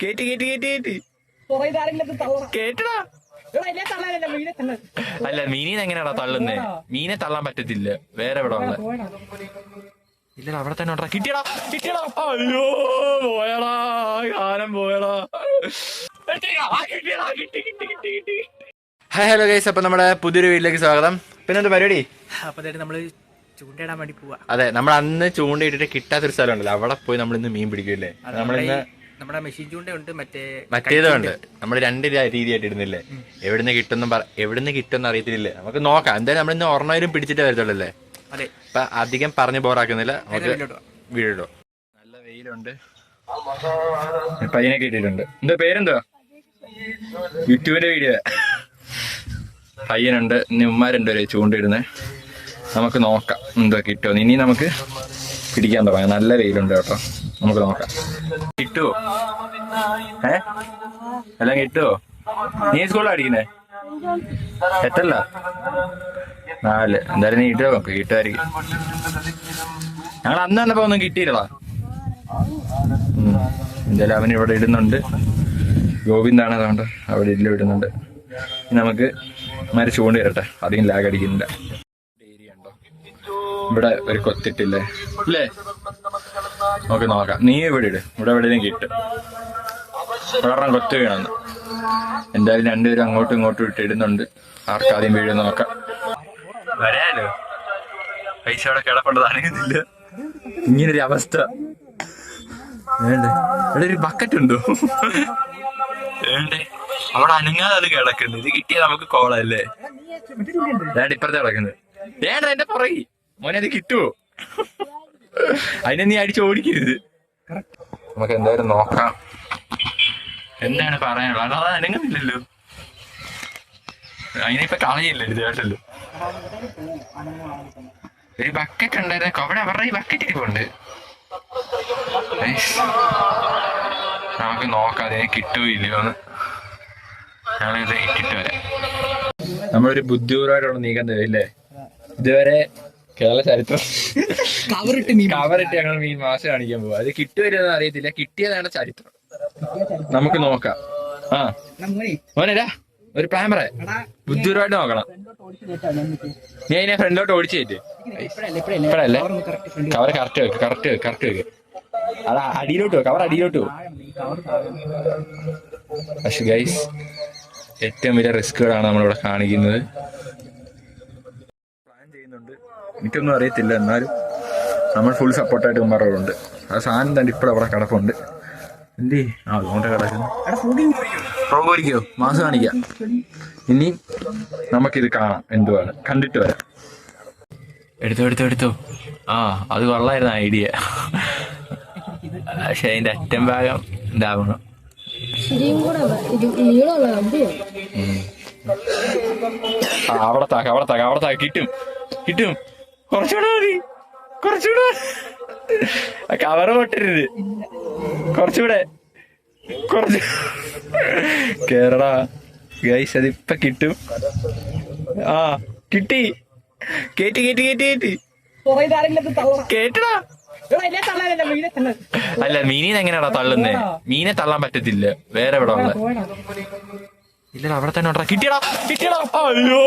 കേറ്റി കേറ്റി കേറ്റി കേറ്റി കേട്ടടാ. അല്ല മീനിനെ എങ്ങനെയാടാ തള്ളുന്നേ? മീനെ തള്ളാൻ പറ്റത്തില്ല. വേറെ എവിടെ ഉള്ള? ഇല്ലടാ അവിടെ തന്നെ ഉണ്ടാ കിട്ടിയടാ കിട്ടിയടാ. അയ്യോ പോയടാ ഗാനം പോയടാ. ഹായ് ഹലോ ഗൈസ് അപ്പൊ നമ്മുടെ പുതിയൊരു വീട്ടിലേക്ക് സ്വാഗതം. പിന്നെ എന്താ പരിപാടി? അപ്പൊ നമ്മൾ ചൂണ്ടയിടാൻ വേണ്ടി പോവാ. അതെ നമ്മൾ അന്ന് ചൂണ്ടയിട്ടിട്ട് കിട്ടാത്തൊരു സ്ഥലം ഉണ്ടല്ലോ അവിടെ പോയി നമ്മൾ ഇന്ന് മീൻ പിടിക്കില്ലേ നമ്മളിന്ന് നമ്മുടെ മെഷീൻ ചൂണ്ടയുണ്ട് മറ്റേ മറ്റേതുണ്ട്. നമ്മൾ രണ്ട് രീതിയായിട്ട് ഇടുന്നില്ലേ? എവിടുന്ന് കിട്ടുന്നു എവിടുന്ന് കിട്ടുമെന്ന് അറിയത്തില്ലേ. നമുക്ക് നോക്കാം. എന്തായാലും നമ്മൾ ഇന്ന് ഒരെണ്ണയിലും പിടിച്ചിട്ട് വരത്തുള്ളല്ലേ? അതെ. അപ്പൊ അധികം പറഞ്ഞു ബോറാക്കുന്നില്ല. നമുക്ക് വീടിടോ നല്ല വെയിലുണ്ട്. പയ്യനെ കിട്ടിയിട്ടുണ്ട്. എന്താ പേരെന്തോ യൂട്യൂബിന്റെ വീഡിയോ. പയ്യനുണ്ട്. ഇനി ഉമ്മാരുണ്ട് ഒരു ചൂണ്ടിടുന്നേ നമുക്ക് നോക്കാം. എന്താ കിട്ടുമോ ഇനി നമുക്ക് പിടിക്കാൻ തുടങ്ങാം. നല്ല വെയിലുണ്ട് കേട്ടോ. നമുക്ക് നോക്കാം. കിട്ടുവോ? ഏ? എല്ലാം കിട്ടുവോ? നീ സ്കൂളിൽ അടിക്കുന്നേ എത്തല്ല നാല്. എന്തായാലും നീ ഇട്ടോ കിട്ടുമായിരിക്കും ഞങ്ങൾ അന്ന് വന്നപ്പോ ഒന്നും കിട്ടിയില്ലടാ. എന്തായാലും അവൻ ഇവിടെ ഇടുന്നുണ്ട്. ഗോവിന്ദാണ് അതുകൊണ്ട് അവിടെ ഇല്ല ഇടുന്നുണ്ട്. നമുക്ക് മര ചൂണ്ട വരട്ടെ. അധികം ലാഗ് അടിക്കുന്നില്ല. ഇവിടെ ഒരു കൊത്തിട്ടില്ലേ? ഇല്ലേ? നമുക്ക് നോക്കാം. നീ ഇവിടെ ഇട്. ഇവിടെ എവിടെയും കിട്ടും. ഒരെണ്ണം കൊത്തു വീണെന്ന്. എന്തായാലും രണ്ടുപേരും അങ്ങോട്ടും ഇങ്ങോട്ടും ഇട്ട് ഇടുന്നുണ്ട്. ആർക്കാദ്യം വീഴും നോക്കാം. വരാലോ? പൈസ അവിടെ കിടപ്പുണ്ടത് അനങ്ങുന്നില്ല ഇങ്ങനൊരു അവസ്ഥ. വേണ്ടേ? ഇവിടെ ഒരു ബക്കറ്റ് ഉണ്ടോ? വേണ്ടേ? അവിടെ അനങ്ങാതെ അത് കിടക്കുന്നു. ഇത് കിട്ടിയാൽ നമുക്ക് കോളല്ലേ? വേണ്ട ഇപ്പുറത്തെ കിടക്കുന്നത്. വേണ്ട എന്റെ പുറകെ? മോനെ അത് കിട്ടുവോ? അതിനെ നീ അടിച്ച് ഓടിക്കരുത്. നമുക്ക് എന്തായാലും നോക്കാം. എന്താണ് പറയാനുള്ളത്? അത് അനങ്ങുന്നില്ലല്ലോ അതിനിപ്പോ കളയില്ല ഇത് കേട്ടല്ലോ ഒരു ബക്കറ്റ് ഉണ്ടായിരുന്നു അവിടെ അവരുടെ ഈ ബക്കറ്റ് ഇരിപ്പുണ്ട്. നമുക്ക് നോക്കാം അതിനെ എന്ന്. ഞങ്ങളിത് ഇട്ടിട്ട് വരാം. നമ്മളൊരു ബുദ്ധിപൂർവമായിട്ടുള്ള നീക്കം തരും ഇല്ലേ ഇതുവരെ കേരള ചരിത്രം. കവറിട്ട് മീൻ കവറിട്ട് ഞങ്ങൾ മീൻ മാസം കാണിക്കാൻ പോകും അത് കിട്ടുവരുന്ന അറിയത്തില്ല. കിട്ടിയതാണ് ചരിത്രം. നമുക്ക് നോക്കാം. ആ. മോനെ മോനെടാ ഒരു പാമറ ബുദ്ധിപരമായിട്ട് നോക്കണം. നീ അതിനെ ഫ്രണ്ടിലോട്ട് ഓടിച്ചു കയറ്റി ഇപ്പഴല്ലേ കവർ കറക്റ്റ് വെക്ക് കറക്റ്റ് വെക്ക് കറക്റ്റ് വെക്ക്. അതാ അടിയിലോട്ട് വെക്ക് കവർ അടിയിലോട്ട് പോകും പക്ഷെ ഗൈസ് ഏറ്റവും വലിയ റിസ്കുകളാണ് നമ്മളിവിടെ കാണിക്കുന്നത്. എനിക്കൊന്നും അറിയത്തില്ല. എന്നാലും നമ്മൾ ഫുൾ സപ്പോർട്ടായിട്ട് ഉമ്മാറുണ്ട് ആ സാധനം തന്നെ ഇപ്പോഴും അവിടെ കിടപ്പുണ്ട്. എന്തി? ആ അതുകൊണ്ട് കിടക്കുന്നു. പ്രോഗോലിക്കോ മാസം കാണിക്കാം. ഇനി നമുക്കിത് കാണാം എന്തുവാണ്. കണ്ടിട്ട് വരാം. എടുത്തോ എടുത്തോ എടുത്തോ. ആ അത് കൊള്ളായിരുന്നു ഐഡിയ പക്ഷെ അതിന്റെ അറ്റം ഭാഗം ഇതാവണം. അവിടെ താക്ക അവിടെ താക്ക അവിടെ താക്ക കിട്ടും. കിട്ടും. കുറച്ചുകൂടെ മതി. കുറച്ചുകൂടെ കവറ് പൊട്ടരുത് കുറച്ചുകൂടെ കുറച്ച്. കേരള ഗൈസ് അതിപ്പ കിട്ടും. ആ കിട്ടി. കേറ്റി കേറ്റി കേറ്റി കേറ്റി. കേട്ടടാ അല്ല മീനിനെ എങ്ങനെയാടാ തള്ളുന്നേ മീനെ തള്ളാൻ പറ്റത്തില്ല. വേറെ എവിടെ ഉള്ള? ഇല്ല അവിടെ തന്നെ ഉണ്ടാ കിട്ടിയടാ കിട്ടിയടാ. അയ്യോ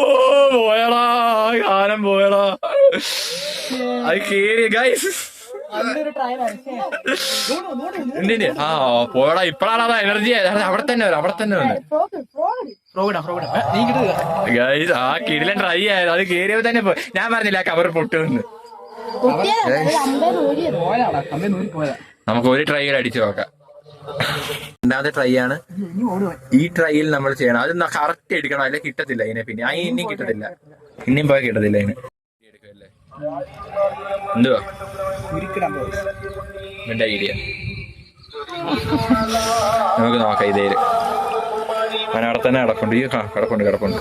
പോയടാ. ഗാനം പോയടാ. അത് കേറി ഗൈസ് ആ പോടാ ഇപ്പഴാണ് എനർജി അവിടെ തന്നെ വരും അവിടെ തന്നെ കിട്ടുക ഗൈസ് ആ കിടിലൻ ട്രൈ ആയത്. അത് കേറിയപ്പോ തന്നെ പോയി. ഞാൻ പറഞ്ഞില്ല കവർ പൊട്ടുമെന്ന്. നമുക്ക് ഒരു ട്രൈ അടിച്ചു നോക്കാം. രണ്ടാമത്തെ ട്രൈ ആണ്. ഈ ട്രൈയിൽ നമ്മൾ ചെയ്യണം. അത് കറക്റ്റ് എടുക്കണം. അല്ലെ കിട്ടത്തില്ല അതിനെ പിന്നെ. ആ ഇനിയും കിട്ടത്തില്ല. ഇനിയും പോയാൽ കിട്ടത്തില്ല അതിന് എന്തുവാ? ഐഡിയ നമുക്ക് നോക്കാം ഇതേ അവൻ അവിടെ തന്നെ കിടപ്പുണ്ട്. ഈ ക- കിടപ്പുണ്ട് കിടപ്പുണ്ട്.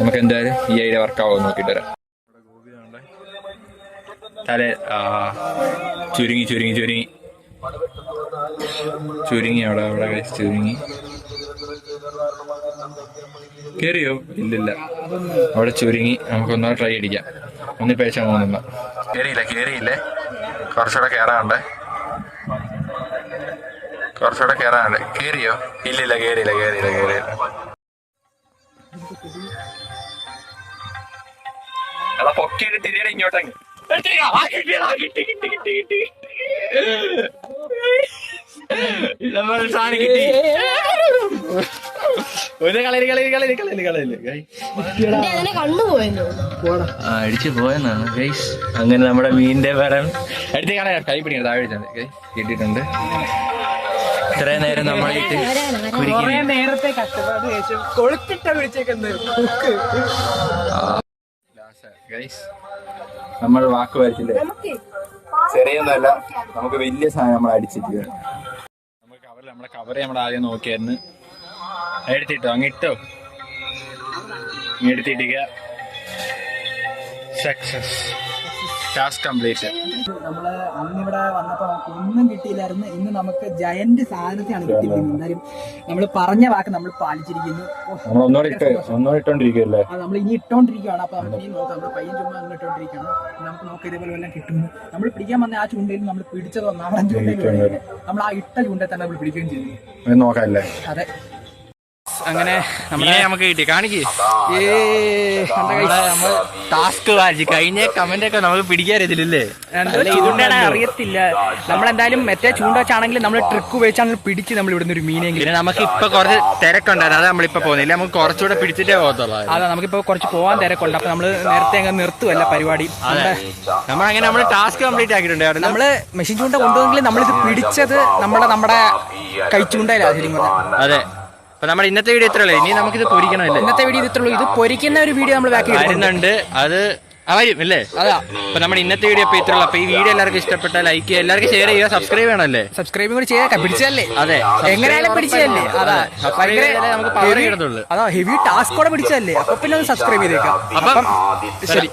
നമുക്ക് എന്തായാലും ഈ ഐഡിയ വർക്കാവും നോക്കിട്ട് വരാം. തല ആ ചുരുങ്ങി ചുരുങ്ങി ചുരുങ്ങി. ചുരുങ്ങി അവിടെ അവിടെ കഴിച്ച് ചുരുങ്ങി. കയറിയോ ഇല്ലില്ല. അവിടെ ചുരുങ്ങി. നമുക്കൊന്നാ ട്രൈ അടിക്കാം. ഒന്ന് പേശാൻ പോകുന്നില്ല. കയറിയില്ല കയറിയില്ലേ കുറച്ചുകൂടെ കയറാണ്ട് കുറച്ചുകൂടെ കേറാനുണ്ട്. കേറിയോ? ഇല്ലില്ല കയറിയില്ല കയറിയില്ല കയറിയില്ല എടാ പൊക്കിയിട്ട് തിരിയുടെ ഇങ്ങോട്ടങ്ങ്. സാധനം കിട്ടി. അടിച്ചു പോയെന്നാണ്. ഗൈസ് അങ്ങനെ നമ്മുടെ മീനിന്റെ പരം അടുത്ത കളയ കൈ പിടിക്കണം താഴെ കിട്ടിയിട്ടുണ്ട്. ഇത്രയും നേരം നമ്മളായിട്ട് നേരത്തെ കഷ്ടപ്പാട് കൊളുത്തിട്ട വിളിച്ചേക്കുന്നത് നമ്മൾ വാക്ക് വരച്ചില്ലേ ചെറിയൊന്നല്ല നമുക്ക് വലിയ സാധനം നമ്മൾ അടിച്ചിട്ട് നമ്മൾ കവർ നമ്മളെ കവർ നമ്മൾ ആദ്യം നോക്കിയായിരുന്നു. എടുത്തിട്ടോ? അങ്ങ് ഇട്ടോ. ഇങ്ങ് എടുത്തിട്ടിക സക്സസ് ടാസ്ക് കംപ്ലീറ്റ് നമ്മൾ അന്നിവിടെ വന്നപ്പോ നമുക്ക് ഒന്നും കിട്ടിയില്ലായിരുന്നു. ഇന്ന് നമുക്ക് ജയന്റ് സാധനത്തെയാണ് കിട്ടിയിരിക്കുന്നത്. എന്നാലും നമ്മൾ പറഞ്ഞ വാക്ക് നമ്മൾ പാലിച്ചിരിക്കുന്നു. നമ്മൾ നമ്മൾ ഇനി ഇട്ടോണ്ടിരിക്കുകയാണ്. അപ്പൊ നമുക്ക് ഇനി നോക്കാം. നമ്മൾ പയ്യൻ ചുമ്മാ അങ്ങനെ ഇട്ടോണ്ടിരിക്കുകയാണ്. നമുക്ക് നോക്കി ഇതേപോലെ വല്ലതും കിട്ടുന്നു നമ്മൾ പിടിക്കാൻ വന്ന ആ ചൂണ്ടയിൽ നമ്മൾ പിടിച്ചത് നാടൻ ചൂണ്ടയിൽ നമ്മൾ ആ ഇട്ട ചൂണ്ടയിൽ തന്നെ നമ്മൾ പിടിക്കുകയും ചെയ്തു നോക്കാല്ലേ അതെ. അങ്ങനെ നമ്മളെ നമുക്ക് കിട്ടി. കാണിക്ക്. നമ്മൾ ടാസ്ക് വായിച്ചു കഴിഞ്ഞ കമന്റ് ഒക്കെ നമുക്ക് പിടിക്കാറില്ലേ അറിയത്തില്ല. നമ്മളെന്തായാലും മറ്റേ ചൂണ്ട വെച്ചാണെങ്കിലും നമ്മൾ ട്രിക്ക് ഉപയോഗിച്ചാണ് പിടിച്ച് നമ്മൾ ഇവിടുന്ന് ഒരു മീനെങ്കിലും പിന്നെ നമുക്ക് ഇപ്പൊ കുറച്ച് തിരക്കുണ്ടായിരുന്നു. അത് നമ്മളിപ്പോ പോകുന്നില്ല. നമുക്ക് കുറച്ചുകൂടെ പിടിച്ചിട്ടേ പോകത്തുള്ളൂ അതെ നമുക്കിപ്പോ കുറച്ച് പോകാൻ തിരക്കുണ്ട്. അപ്പൊ നമ്മൾ നേരത്തെ അങ്ങ് നിർത്തുവല്ല പരിപാടി. നമ്മളങ്ങനെ നമ്മൾ ടാസ്ക് കംപ്ലീറ്റ് ആക്കിയിട്ടുണ്ട്. നമ്മൾ മെഷീൻ ചൂണ്ട കൊണ്ടുവന്നെങ്കിൽ നമ്മളിത് പിടിച്ചത് നമ്മുടെ നമ്മുടെ കൈ ചൂണ്ടയിലാണ് അതെ. അപ്പൊ നമ്മുടെ ഇന്നത്തെ വീഡിയോ ഇത്രയല്ലേ ഇനി നമുക്കിത് പൊരിക്കണമല്ലേ? ഇന്നത്തെ വീഡിയോ ഇത്രയുള്ളൂ ഇത് പൊരിക്കുന്ന ഒരു വീഡിയോ നമ്മൾ ബാക്കി വരുന്നുണ്ട്. അത് വരും അല്ലേ അതാ. അപ്പൊ നമ്മുടെ ഇന്നത്തെ വീഡിയോ ഇപ്പൊ ഇത്രയുള്ളൂ അപ്പൊ ഈ വീഡിയോ എല്ലാവർക്കും ഇഷ്ടപ്പെട്ട ലൈക്ക് ചെയ്യുക എല്ലാവർക്കും ഷെയർ ചെയ്യുക സബ്സ്ക്രൈബ് ചെയ്യണമല്ലേ? സബ്സ്ക്രൈബ് കൂടി ചെയ്യാം. പിടിച്ചല്ലേ അതെ. എങ്ങനെയാലും പിടിച്ചല്ലേ അതാ. നമുക്ക് പവർ heavy- അതാ ഹെവി ടാസ്കോടെ പിടിച്ചല്ലേ അപ്പൊ പിന്നെ ഒന്ന് സബ്സ്ക്രൈബ് ചെയ്തേക്കാം. അപ്പം ശരി.